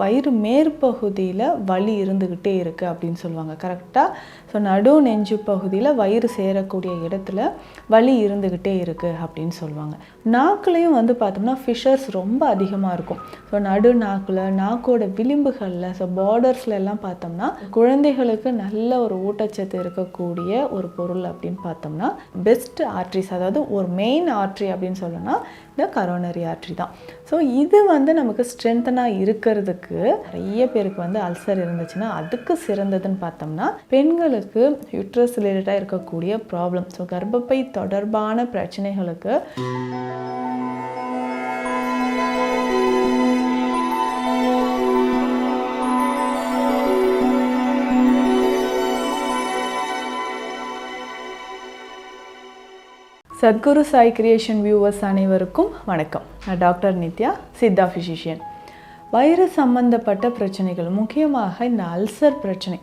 வயிறு மேற்பகுதியில் வலி இருந்துக்கிட்டே இருக்குது அப்படின்னு சொல்லுவாங்க. கரெக்டாக ஸோ நடு நெஞ்சு பகுதியில் வயிறு சேரக்கூடிய இடத்துல வலி இருந்துக்கிட்டே இருக்குது அப்படின்னு சொல்லுவாங்க. நாக்குலேயும் வந்து பார்த்தோம்னா ஃபிஷர்ஸ் ரொம்ப அதிகமாக இருக்கும். ஸோ நடு நாக்கில் நாக்கோட விளிம்புகளில் ஸோ பார்டர்ஸில் எல்லாம் பார்த்தோம்னா குழந்தைகளுக்கு நல்ல ஒரு ஊட்டச்சத்து இருக்கக்கூடிய ஒரு பொருள் அப்படின்னு பார்த்தோம்னா பெஸ்ட் ஆர்ட்ரிஸ் அதாவது ஒரு மெயின் ஆர்ட்ரி அப்படின்னு சொல்லணும்னா இந்த கரோனரி ஆர்ட்ரி தான். ஸோ இது வந்து நமக்கு ஸ்ட்ரென்த்தனாக இருக்கிறதுக்கு நிறைய பேருக்கு வந்து அல்சர் இருந்துச்சுன்னா அதுக்கு சிறந்ததுன்னு பார்த்தோம்னா பெண்களுக்கு யூட்ரஸ் ரிலேட்டடாக இருக்கக்கூடிய ப்ராப்ளம் ஸோ கர்ப்பப்பை தொடர்பான பிரச்சனைகளுக்கு சத்குரு சாய் கிரியேஷன் வியூவர்ஸ் அனைவருக்கும் வணக்கம். நான் டாக்டர் நித்யா சித்தா ஃபிசிஷியன் வயிறு சம்பந்தப்பட்ட பிரச்சனைகள் முக்கியமாக இந்த அல்சர் பிரச்சனை.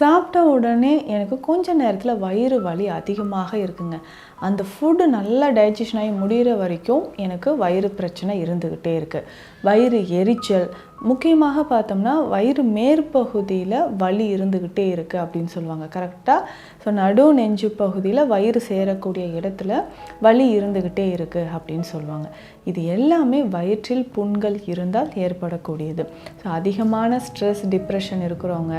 சாப்பிட்ட உடனே எனக்கு கொஞ்ச நேரத்தில் வயிறு வலி அதிகமாக இருக்குங்க. அந்த ஃபுட்டு நல்லா டைஜஷன் ஆகி முடிகிற வரைக்கும் எனக்கு வயிறு பிரச்சனை இருந்துக்கிட்டே இருக்குது வயிறு எரிச்சல் முக்கியமாக பார்த்தோம்னா வயிறு மேற்பகுதியில் வலி இருந்துக்கிட்டே இருக்குது அப்படின்னு சொல்லுவாங்க. கரெக்டாக ஸோ நடு நெஞ்சு பகுதியில் வயிறு சேரக்கூடிய இடத்துல வலி இருந்துக்கிட்டே இருக்குது அப்படின்னு சொல்லுவாங்க. இது எல்லாமே வயிற்றில் புண்கள் இருந்தால் ஏற்படக்கூடியது. ஸோ அதிகமான ஸ்ட்ரெஸ் டிப்ரெஷன் இருக்கிறவங்க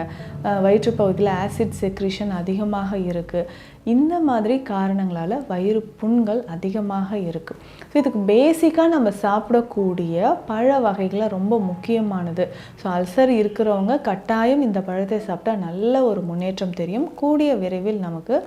வயிற்று பகுதியில் ஆசிட் செக்ரிஷன் அதிகமாக இருக்குது இந்த மாதிரி காரணங்களால் வயிறு புண்கள் அதிகமாக இருக்குது ஸோ இதுக்கு பேசிக்காக நம்ம சாப்பிடக்கூடிய பழ வகைகளை ரொம்ப முக்கியமானது. ஸோ அல்சர் இருக்கிறவங்க கட்டாயம் இந்த பழத்தை சாப்பிட்டா நல்ல ஒரு முன்னேற்றம் தெரியும். கூடிய விரைவில் நமக்கு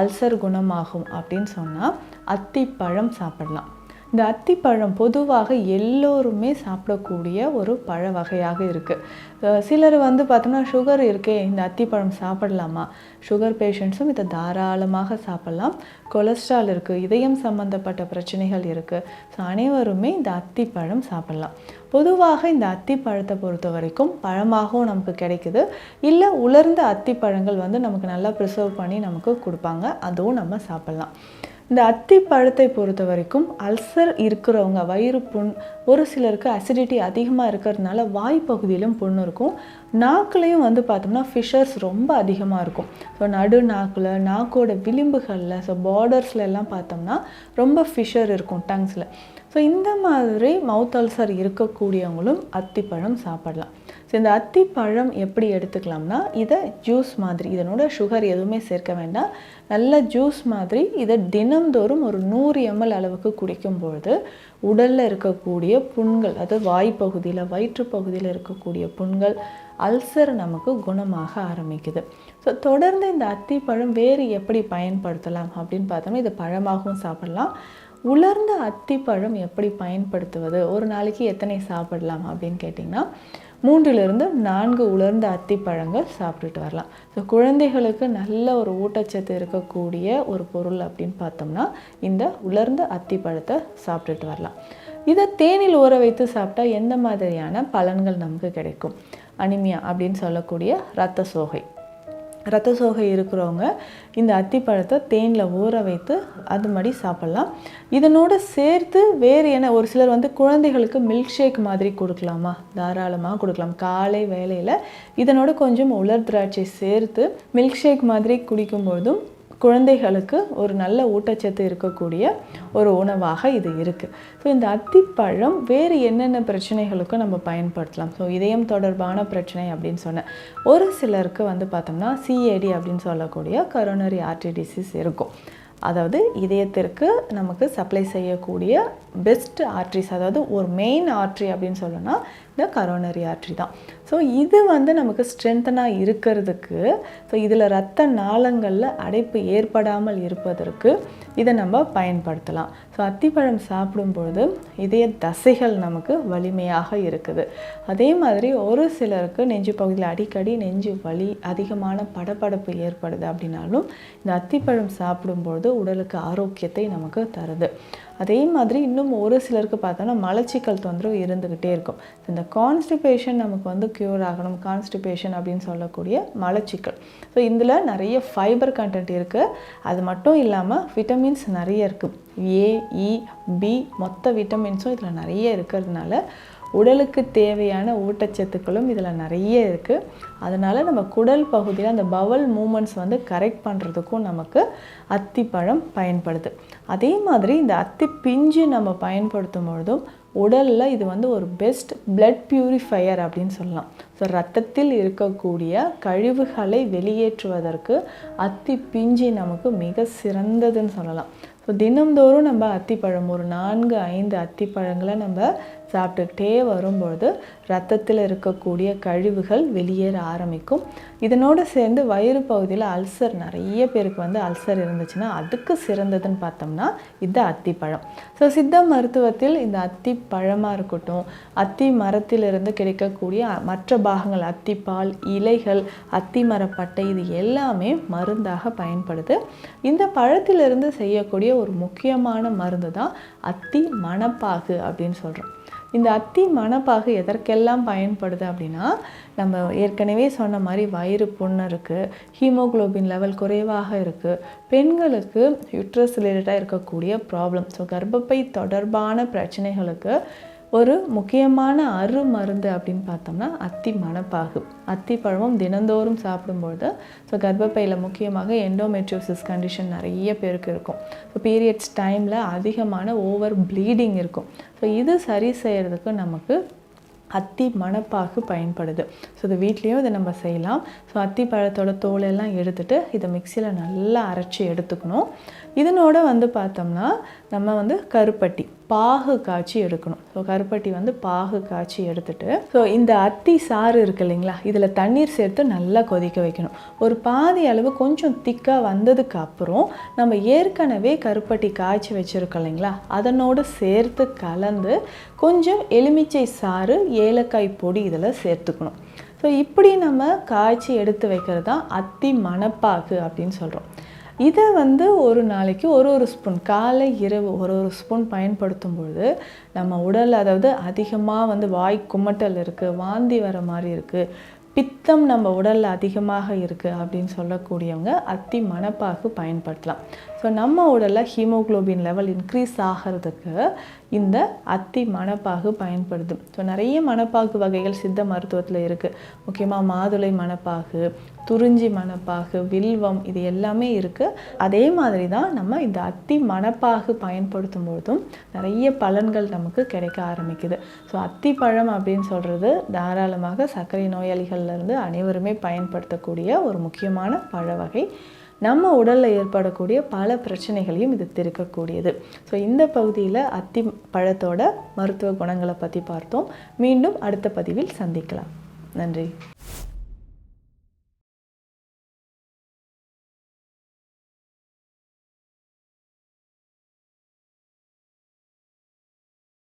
அல்சர் குணமாகும் அப்படின்னு சொன்னால் அத்திப்பழம் சாப்பிடலாம். இந்த அத்திப்பழம் பொதுவாக எல்லோருமே சாப்பிடக்கூடிய ஒரு பழ வகையாக இருக்குது சிலர் வந்து பார்த்தோம்னா சுகர் இருக்கே இந்த அத்திப்பழம் சாப்பிடலாமா? சுகர் பேஷண்ட்ஸும் இதை தாராளமாக சாப்பிடலாம். கொலஸ்ட்ரால் இருக்குது இதயம் சம்மந்தப்பட்ட பிரச்சனைகள் இருக்குது ஸோ அனைவருமே இந்த அத்திப்பழம் சாப்பிடலாம். பொதுவாக இந்த அத்திப்பழத்தை பொறுத்த வரைக்கும் பழமாகவும் நமக்கு கிடைக்குது. இல்லை உலர்ந்த அத்திப்பழங்கள் வந்து நமக்கு நல்லா ப்ரிசர்வ் பண்ணி நமக்கு கொடுப்பாங்க. அதுவும் நம்ம சாப்பிட்லாம். இந்த அத்தி பழத்தை பொறுத்த வரைக்கும் அல்சர் இருக்கிறவங்க வயிறு புண் ஒரு சிலருக்கு அசிடிட்டி அதிகமாக இருக்கிறதுனால வாய் பகுதியிலும் புண் இருக்கும். நாக்குலேயும் வந்து பார்த்தோம்னா ஃபிஷர்ஸ் ரொம்ப அதிகமாக இருக்கும். ஸோ நடு நாக்கில் நாக்கோட விளிம்புகளில் ஸோ பார்டர்ஸில் எல்லாம் பார்த்தோம்னா ரொம்ப ஃபிஷர் இருக்கும் டங்ஸில் ஸோ இந்த மாதிரி மவுத் அல்சர் இருக்கக்கூடியவங்களும் அத்திப்பழம் சாப்பிடலாம். ஸோ இந்த அத்திப்பழம் எப்படி எடுத்துக்கலாம்னா இதை ஜூஸ் மாதிரி இதனோட சுகர் எதுவுமே சேர்க்க வேண்டாம். நல்ல ஜூஸ் மாதிரி இதை தினம்தோறும் ஒரு நூறு எம்எல் அளவுக்கு குடிக்கும்பொழுது உடலில் இருக்கக்கூடிய புண்கள் அதாவது வாய்ப்பகுதியில் வயிற்று பகுதியில் இருக்கக்கூடிய புண்கள் அல்சர் நமக்கு குணமாக ஆரம்பிக்குது. ஸோ தொடர்ந்து இந்த அத்திப்பழம் வேறு எப்படி பயன்படுத்தலாம் அப்படின்னு பார்த்தோம்னா இது பழமாகவும் சாப்பிடலாம். உலர்ந்த அத்திப்பழம் எப்படி பயன்படுத்துவது? ஒரு நாளைக்கு எத்தனை சாப்பிடலாம் அப்படின்னு கேட்டிங்கன்னா மூன்றிலிருந்து நான்கு உலர்ந்த அத்திப்பழங்கள் சாப்பிட்டுட்டு வரலாம். ஸோ குழந்தைகளுக்கு நல்ல ஒரு ஊட்டச்சத்து இருக்கக்கூடிய ஒரு பொருள் அப்படின்னு பார்த்தோம்னா இந்த உலர்ந்த அத்திப்பழத்தை சாப்பிட்டுட்டு வரலாம். இதை தேனில் ஊற வைத்து சாப்பிட்டா எந்த மாதிரியான பலன்கள் நமக்கு கிடைக்கும்? அனிமியா அப்படின்னு சொல்லக்கூடிய இரத்த சோகை. ரத்த சோகை இருக்கிறவங்க இந்த அத்திப்பழத்தை தேனில் ஊற வைத்து அது மாதிரி சாப்பிட்லாம். இதனோட சேர்த்து வேறு என்ன ஒரு சிலர் வந்து குழந்தைகளுக்கு மில்க் ஷேக் மாதிரி கொடுக்கலாமா? தாராளமாக கொடுக்கலாம். காலை வேலையில் இதனோட கொஞ்சம் உலர் திராட்சை சேர்த்து மில்க் ஷேக் மாதிரி குடிக்கும்பொழுதும் குழந்தைகளுக்கு ஒரு நல்ல ஊட்டச்சத்து இருக்கக்கூடிய ஒரு உணவாக இது இருக்குது ஸோ இந்த அத்திப்பழம் வேறு என்னென்ன பிரச்சனைகளுக்கும் நம்ம பயன்படுத்தலாம்? ஸோ இதயம் தொடர்பான பிரச்சனை அப்படின்னு சொன்னேன். ஒரு சிலருக்கு வந்து பார்த்தோம்னா சிஏடி அப்படின்னு சொல்லக்கூடிய கரோனரி ஆர்டி டிசீஸ் இருக்கும். அதாவது இதயத்திற்கு நமக்கு சப்ளை செய்யக்கூடிய பெஸ்ட் ஆர்ட்ரிஸ் அதாவது ஒரு மெயின் ஆர்ட்ரி அப்படின்னு சொல்லணும்னா இந்த கரோனரி ஆர்ட்ரி தான். ஸோ இது வந்து நமக்கு ஸ்ட்ரென்த்தனாக இருக்கிறதுக்கு ஸோ இதில் ரத்த நாளங்களில் அடைப்பு ஏற்படாமல் இருப்பதற்கு இதை நம்ம பயன்படுத்தலாம். ஸோ அத்திப்பழம் சாப்பிடும் பொழுது இதய தசைகள் நமக்கு வலிமையாக இருக்குது. அதே மாதிரி ஒரு சிலருக்கு நெஞ்சு பகுதியில் அடிக்கடி நெஞ்சு வலி அதிகமான படபடப்பு ஏற்படுது அப்படின்னாலும் இந்த அத்திப்பழம் சாப்பிடும்பொழுது உடலுக்கு ஆரோக்கியத்தை நமக்கு தருது. அதே மாதிரி இன்னும் ஒரு சிலருக்கு பார்த்தோன்னா மலச்சிக்கல் தொந்தரவு இருந்துக்கிட்டே இருக்கும். இந்த கான்ஸ்டிபேஷன் நமக்கு வந்து க்யூர் ஆகணும். கான்ஸ்டிபேஷன் அப்படின்னு சொல்லக்கூடிய மலச்சிக்கல். ஸோ இதில் நிறைய ஃபைபர் கண்டென்ட் இருக்குது அது மட்டும் இல்லாமல் விட்டமின்ஸ் நிறைய இருக்குது ஏ இ e, பி மொத்த விட்டமின்ஸும் இதில் நிறைய இருக்கிறதுனால உடலுக்கு தேவையான ஊட்டச்சத்துக்களும் இதில் நிறைய இருக்குது அதனால் நம்ம குடல் பகுதியில் அந்த பவல் மூமெண்ட்ஸ் வந்து கரெக்ட் பண்ணுறதுக்கும் நமக்கு அத்திப்பழம் பயன்படுது. அதே மாதிரி இந்த அத்தி பிஞ்சு நம்ம பயன்படுத்தும் பொழுதும் உடலில் இது வந்து ஒரு பெஸ்ட் பிளட் பியூரிஃபையர் அப்படின்னு சொல்லலாம். ஸோ ரத்தத்தில் இருக்கக்கூடிய கழிவுகளை வெளியேற்றுவதற்கு அத்தி பிஞ்சி நமக்கு மிக சிறந்ததுன்னு சொல்லலாம். ஸோ தினம்தோறும் நம்ம அத்திப்பழம் ஒரு நான்கு ஐந்து அத்திப்பழங்களை நம்ம சாப்பிட்டுக்கிட்டே வரும்பொழுது ரத்தத்தில் இருக்கக்கூடிய கழிவுகள் வெளியேற ஆரம்பிக்கும். இதனோடு சேர்ந்து வயிறு பகுதியில் அல்சர் நிறைய பேருக்கு வந்து அல்சர் இருந்துச்சுன்னா அதுக்கு சிறந்ததுன்னு பார்த்தோம்னா இது அத்திப்பழம். ஸோ சித்த மருத்துவத்தில் இந்த அத்தி பழமாக இருக்கட்டும் அத்தி மரத்திலிருந்து கிடைக்கக்கூடிய மற்ற பாகங்கள் அத்திப்பால் இலைகள் அத்தி மரப்பட்டை இது எல்லாமே மருந்தாக பயன்படுது. இந்த பழத்திலிருந்து செய்யக்கூடிய ஒரு முக்கியமான மருந்து தான் அத்தி மணப்பாகு அப்படின்னு சொல்கிறோம் இந்த அத்தி மணப்பாகு எதற்கெல்லாம் பயன்படுது அப்படின்னா நம்ம ஏற்கனவே சொன்ன மாதிரி வயிறு புண்ணு இருக்குது ஹீமோகுளோபின் லெவல் குறைவாக இருக்குது பெண்களுக்கு யுட்ரஸ் ரிலேட்டடாக இருக்கக்கூடிய ப்ராப்ளம். ஸோ கர்ப்பப்பை தொடர்பான பிரச்சனைகளுக்கு ஒரு முக்கியமான அரு மருந்து அப்படின்னு பார்த்தோம்னா அத்தி மணப்பாகு. அத்தி பழமும் தினந்தோறும் சாப்பிடும்பொழுது ஸோ கர்ப்பப்பையில் முக்கியமாக எண்டோமெட்ரியோசிஸ் கண்டிஷன் நிறைய பேருக்கு இருக்கும். ஸோ பீரியட்ஸ் டைமில் அதிகமான ஓவர் ப்ளீடிங் இருக்கும். ஸோ இது சரி செய்கிறதுக்கு நமக்கு அத்தி மணப்பாகு பயன்படுது. ஸோ இது வீட்லேயும் இதை நம்ம செய்யலாம். ஸோ அத்தி பழத்தோட தோலெல்லாம் எடுத்துகிட்டு இதை மிக்சியில் நல்லா அரைச்சி எடுத்துக்கணும். இதனோட வந்து பார்த்தோம்னா நம்ம வந்து கருப்பட்டி பாகு காய்ச்சி எடுக்கணும். ஸோ கருப்பட்டி வந்து பாகு காய்ச்சி எடுத்துட்டு ஸோ இந்த அத்தி சாறு இருக்கு இல்லைங்களா இதில் தண்ணீர் சேர்த்து நல்லா கொதிக்க வைக்கணும். ஒரு பாதி அளவு கொஞ்சம் திக்காக வந்ததுக்கு அப்புறம் நம்ம ஏற்கனவே கருப்பட்டி காய்ச்சி வச்சுருக்கோம் இல்லைங்களா அதனோடு சேர்த்து கலந்து கொஞ்சம் எலுமிச்சை சாறு ஏலக்காய் பொடி இதில் சேர்த்துக்கணும். ஸோ இப்படி நம்ம காய்ச்சி எடுத்து வைக்கிறது தான் அத்தி மணப்பாகு அப்படின்னு சொல்கிறோம் இதை வந்து ஒரு நாளைக்கு ஒரு ஒரு ஸ்பூன் காலை இரவு ஒரு ஒரு ஸ்பூன் பயன்படுத்தும் பொழுது நம்ம உடல் அதாவது அதிகமாக வந்து வாய் குமட்டல் இருக்குது வாந்தி வர மாதிரி இருக்குது பித்தம் நம்ம உடலில் அதிகமாக இருக்குது அப்படின்னு சொல்லக்கூடியவங்க அத்தி மணப்பாகு பயன்படுத்தலாம். ஸோ நம்ம உடலில் ஹீமோக்ளோபின் லெவல் இன்க்ரீஸ் ஆகிறதுக்கு இந்த அத்தி மணப்பாகு பயன்படுது. ஸோ நிறைய மணப்பாகு வகைகள் சித்த மருத்துவத்தில் இருக்குது முக்கியமாக மாதுளை மணப்பாகு துறிஞ்சி மணப்பாகு வில்வம் இது எல்லாமே இருக்குது அதே மாதிரி தான் நம்ம இந்த அத்தி மணப்பாகு பயன்படுத்தும் பொழுதும் நிறைய பலன்கள் நமக்கு கிடைக்க ஆரம்பிக்குது. ஸோ அத்தி பழம் அப்படின்னு சொல்கிறது தாராளமாக சர்க்கரை நோயாளிகள்லேருந்து அனைவருமே பயன்படுத்தக்கூடிய ஒரு முக்கியமான பழ வகை. நம்ம உடலில் ஏற்படக்கூடிய பல பிரச்சனைகளையும் இது திருக்கக்கூடியது. ஸோ இந்த பகுதியில் அத்தி பழத்தோட மருத்துவ குணங்களை பற்றி பார்த்தோம். மீண்டும் அடுத்த பதிவில் சந்திக்கலாம். நன்றி.